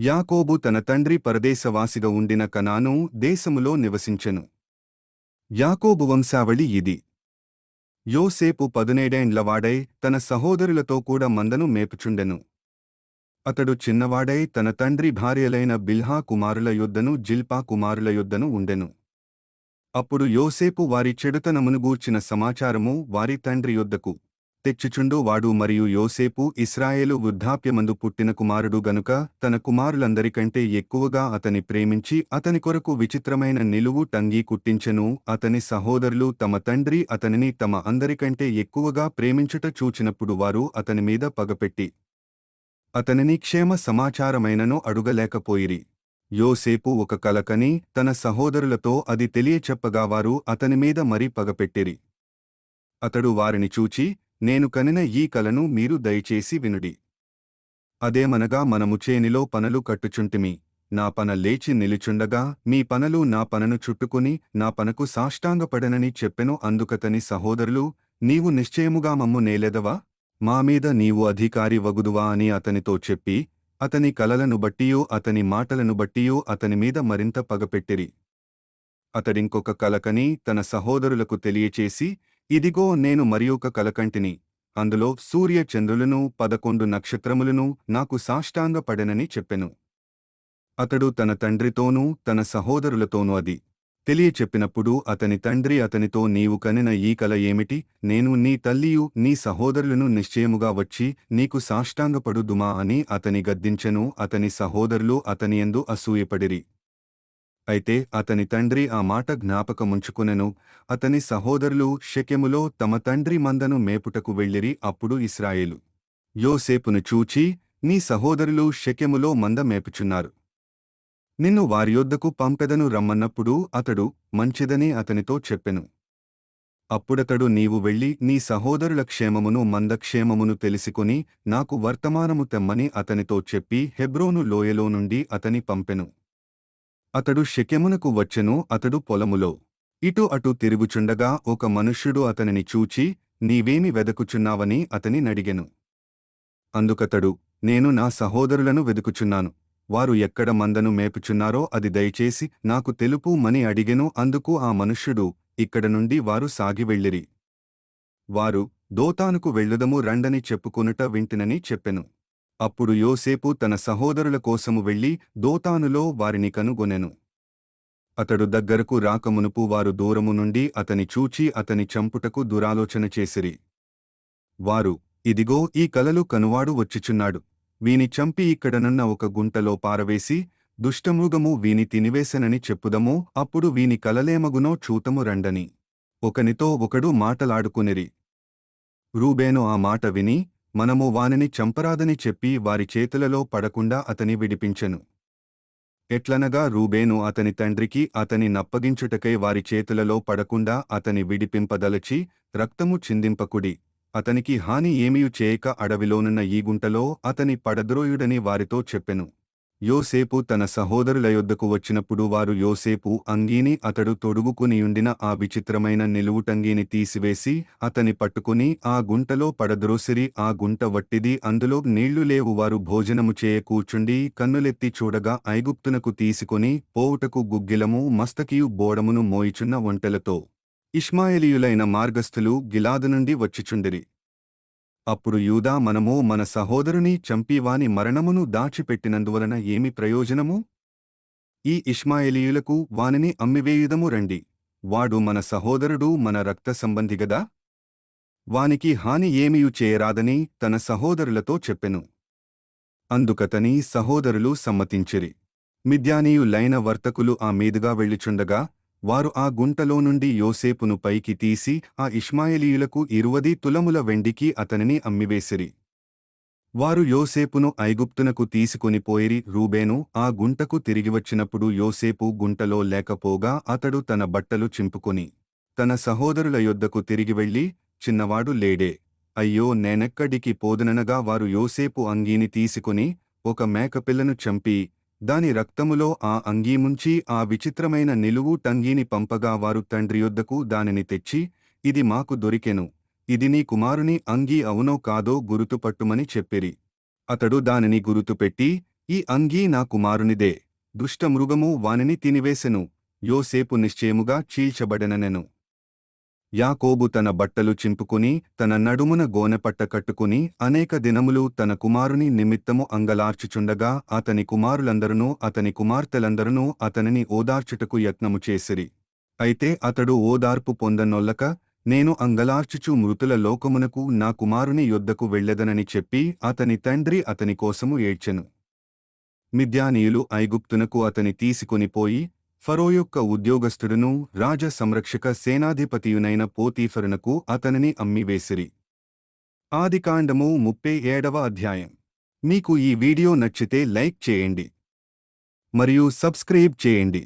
యాకోబు తన తండ్రి పరదేశవాసిగా ఉండిన కనాను దేశములో నివసించెను. యాకోబు వంశావళి ఇది. యోసేపు పదునేడేండ్లవాడై తన సహోదరులతో కూడా మందను మేపుచుండెను. అతడు చిన్నవాడై తన తండ్రి భార్యలైన బిల్హా కుమారుల యొద్దను జిల్పా కుమారుల యొద్దను ఉండెను. అప్పుడు యోసేపు వారి చెడుతనమును గూర్చిన సమాచారము వారి తండ్రి యొద్దకు తెచ్చుచుండు వాడు మరియు యోసేపు ఇస్రాయేలు వృద్ధాప్యమందు పుట్టిన కుమారుడు గనుక తన కుమారులందరికంటే ఎక్కువగా అతని ప్రేమించి అతని కొరకు విచిత్రమైన నిలువు టంగీ కుట్టించెను అతని సహోదరులు తమ తండ్రి అతనిని తమ అందరికంటే ఎక్కువగా ప్రేమించుట చూచినప్పుడు వారు అతని మీద పగపెట్టి అతనిని క్షేమ సమాచారమైనను అడుగలేకపోయిరి. యోసేపు ఒక కలకని తన సహోదరులతో అది తెలియచెప్పగా వారు అతని మీద మరీ పగపెట్టిరి. అతడు వారిని చూచి నేను కనిన ఈ కలను మీరు దయచేసి వినుడి. అదేమనగా మనము చేనిలో పనలు కట్టుచుంటిమి నా పన లేచి నిలుచుండగా మీ పనలు నా పనను చుట్టుకుని నా పనకు సాష్టాంగపడనని చెప్పెను అందుకతని సహోదరులు నీవు నిశ్చయముగా మమ్ము నేలెదవా? మామీద నీవు అధికారి వగుదువా అని అతనితో చెప్పి అతని కలలను బట్టియో అతని మాటలను బట్టియో అతని మీద మరింత పగపెట్టిరి. అతడింకొక కలకని తన సహోదరులకు తెలియచేసి ఇదిగో నేను మరియొక కలకంటిని. అందులో సూర్య చంద్రులను పదకొండు నక్షత్రములను నాకు సాష్టాంగపడెనని చెప్పెను. అతడు తన తండ్రితోనూ తన సహోదరులతోనూ అది. తెలియచెప్పినప్పుడు అతని తండ్రి అతనితో నీవు కనిన ఈ కల ఏమిటి? నేను నీ తల్లియు నీ సహోదరులను నిశ్చయముగా వచ్చి నీకు సాష్టాంగపడుదుమా అని అతని గద్దించెను. అతని సహోదరులు అతనియందు అసూయపడిరి. అయితే అతని తండ్రి ఆ మాట జ్ఞాపకముంచుకునెను. అతని సహోదరులు షెకెములో తమ తండ్రి మందను మేపుటకు వెళ్ళిరి అప్పుడు ఇస్రాయేలు యోసేపును చూచి నీ సహోదరులు షెకెములో మంద మేపుచున్నారు. నిన్ను వారియొద్దకు పంపెదను రమ్మన్నప్పుడు అతడు మంచిదని అతనితో చెప్పెను. అప్పుడతడు నీవు వెళ్ళి నీ సహోదరుల క్షేమమును మందక్షేమమును తెలుసుకుని నాకు వర్తమానము తెమ్మని అతనితో చెప్పి హెబ్రోను లోయలో నుండి అతని పంపెను. అతడు షెకెమునకు వచ్చెను అతడు పొలములో. ఇటు అటు తిరుగుచుండగా ఒక మనుష్యుడు అతనిని చూచి నీవేమి వెదకుచున్నావని అతని నడిగెను. అందుకతడు నేను నా సహోదరులను వెదుకుచున్నాను. వారు ఎక్కడ మందను మేపుచున్నారో అది దయచేసి నాకు తెలుపు మని అడిగెను. అందుకు ఆ మనుష్యుడు ఇక్కడ నుండి వారు సాగి వెళ్ళిరి. వారు దోతానుకు వెళ్ళుదము రండని చెప్పుకొనుట వింటినని చెప్పెను. అప్పుడు యోసేపు తన సహోదరుల కోసము వెళ్ళి దోతానులో వారిని కనుగొనెను. అతడు దగ్గరకు రాకమునుపు వారు దూరము నుండి అతని చూచి అతని చంపుటకు దురాలోచన చేసిరి. వారు ఇదిగో ఈ కలలు కనువాడు వచ్చిచున్నాడు. వీని చంపి ఇక్కడనున్న ఒక గుంటలో పారవేసి దుష్టమృగము వీని తినివేశనని చెప్పుదమో అప్పుడు వీని కలలేమగునో చూతము రండని. ఒకనితో ఒకడు మాటలాడుకునిరి. రూబేను ఆ మాట విని మనము వానిని చంపరాదని చెప్పి వారి చేతులలో పడకుండా అతని విడిపించెను. ఎట్లనగా రూబేను అతని తండ్రికి అతని నప్పగించుటకై వారి చేతులలో పడకుండా అతని విడిపింపదలచి రక్తము చిందింపకుడి. అతనికి హాని ఏమియు చేయక అడవిలోనున్న ఈ గుంటలో అతని పడద్రోయుడని వారితో చెప్పెను. యోసేపు తన సహోదరుల యొద్దకు వచ్చినప్పుడు వారు యోసేపు అంగీని అతడు తొడుగుకునియుండిన ఆ విచిత్రమైన నిలువుటంగీని తీసివేసి అతని పట్టుకుని ఆ గుంటలో పడద్రోసిరి ఆ గుంట వట్టిది అందులో నీళ్ళు లేవు. వారు భోజనము చేయ కూర్చుండి కన్నులెత్తి చూడగా ఐగుప్తునకు తీసుకుని పోవుటకు గుగ్గిలము మస్తకియు బోడమును మోయిచున్న వంటలతో ఇష్మాయేలీయులైన మార్గస్థులు గిలాదు నుండి వచ్చిచుండిరి. అప్పుడు యూదా మనము మన సహోదరుని చంపి వాని మరణమును దాచిపెట్టినందువలన ఏమి ప్రయోజనము? ఈ ఇష్మాయేలీయులకు వానిని అమ్మివేయుదము రండి. వాడు మన సహోదరుడు మన రక్త సంబంధిగదా వానికి హాని ఏమియు చేయరాదని తన సహోదరులతో చెప్పెను. అందుకతని సహోదరులు సమ్మతించిరి. మిద్యానీయులైన వర్తకులు ఆ మీదుగా వెళ్ళిచుండగా వారు ఆ గుంటలో నుండి యోసేపును పైకి తీసి ఆ ఇష్మాయేలీయులకు ఇరువది తులముల వెండికి అతనిని అమ్మివేసిరి. వారు యోసేపును ఐగుప్తునకు తీసుకుని పోయిరి. రూబేను ఆ గుంటకు తిరిగివచ్చినప్పుడు యోసేపు గుంటలో లేకపోగా అతడు తన బట్టలు చింపుకొని తన సహోదరుల యొద్దకు తిరిగి వెళ్ళి చిన్నవాడు లేడే. అయ్యో నేనెక్కడికి పోదుననగా వారు యోసేపు అంగీని తీసుకుని ఒక మేకపిల్లను చంపి దాని రక్తములో ఆ అంగీముంచి ఆ విచిత్రమైన నిలువు టంగీని పంపగా వారు తండ్రి యొద్దకు దానిని తెచ్చి ఇది మాకు దొరికెను. ఇది నీ కుమారుని అంగీ అవునో కాదో గురుతుపట్టుమని చెప్పిరి. అతడు దానిని గురుతుపెట్టి ఈ అంగీ నా కుమారునిదే. దుష్టమృగము వానిని తినివేసెను. యోసేపు నిశ్చయముగా చీల్చబడననెను. యాకోబు తన బట్టలు చింపుకుని తన నడుమున గోనెపట్ట కట్టుకుని అనేక దినములు తన కుమారుని నిమిత్తము అంగలార్చుచుండగా అతని కుమారులందరూ అతని కుమార్తెలందరూ అతనిని ఓదార్చుటకు యత్నము చేసిరి. అయితే అతడు ఓదార్పు పొందనొల్లక నేను అంగలార్చుచు మృతుల లోకమునకు నా కుమారుని యొద్దకు వెళ్ళెదనని చెప్పి అతని తండ్రి అతని కోసము ఏడ్చెను. మిద్యానీయులు ఐగుప్తునకు అతని తీసుకొనిపోయి ఫరో యొక్క ఉద్యోగస్థుడును రాజ సంరక్షక సేనాధిపతియునైన పోతీఫరునకు అతనిని అమ్మివేసిరి ఆదికాండము ముప్పై ఏడవ అధ్యాయం. మీకు ఈ వీడియో నచ్చితే లైక్ చేయండి. మరియు సబ్స్క్రైబ్ చేయండి.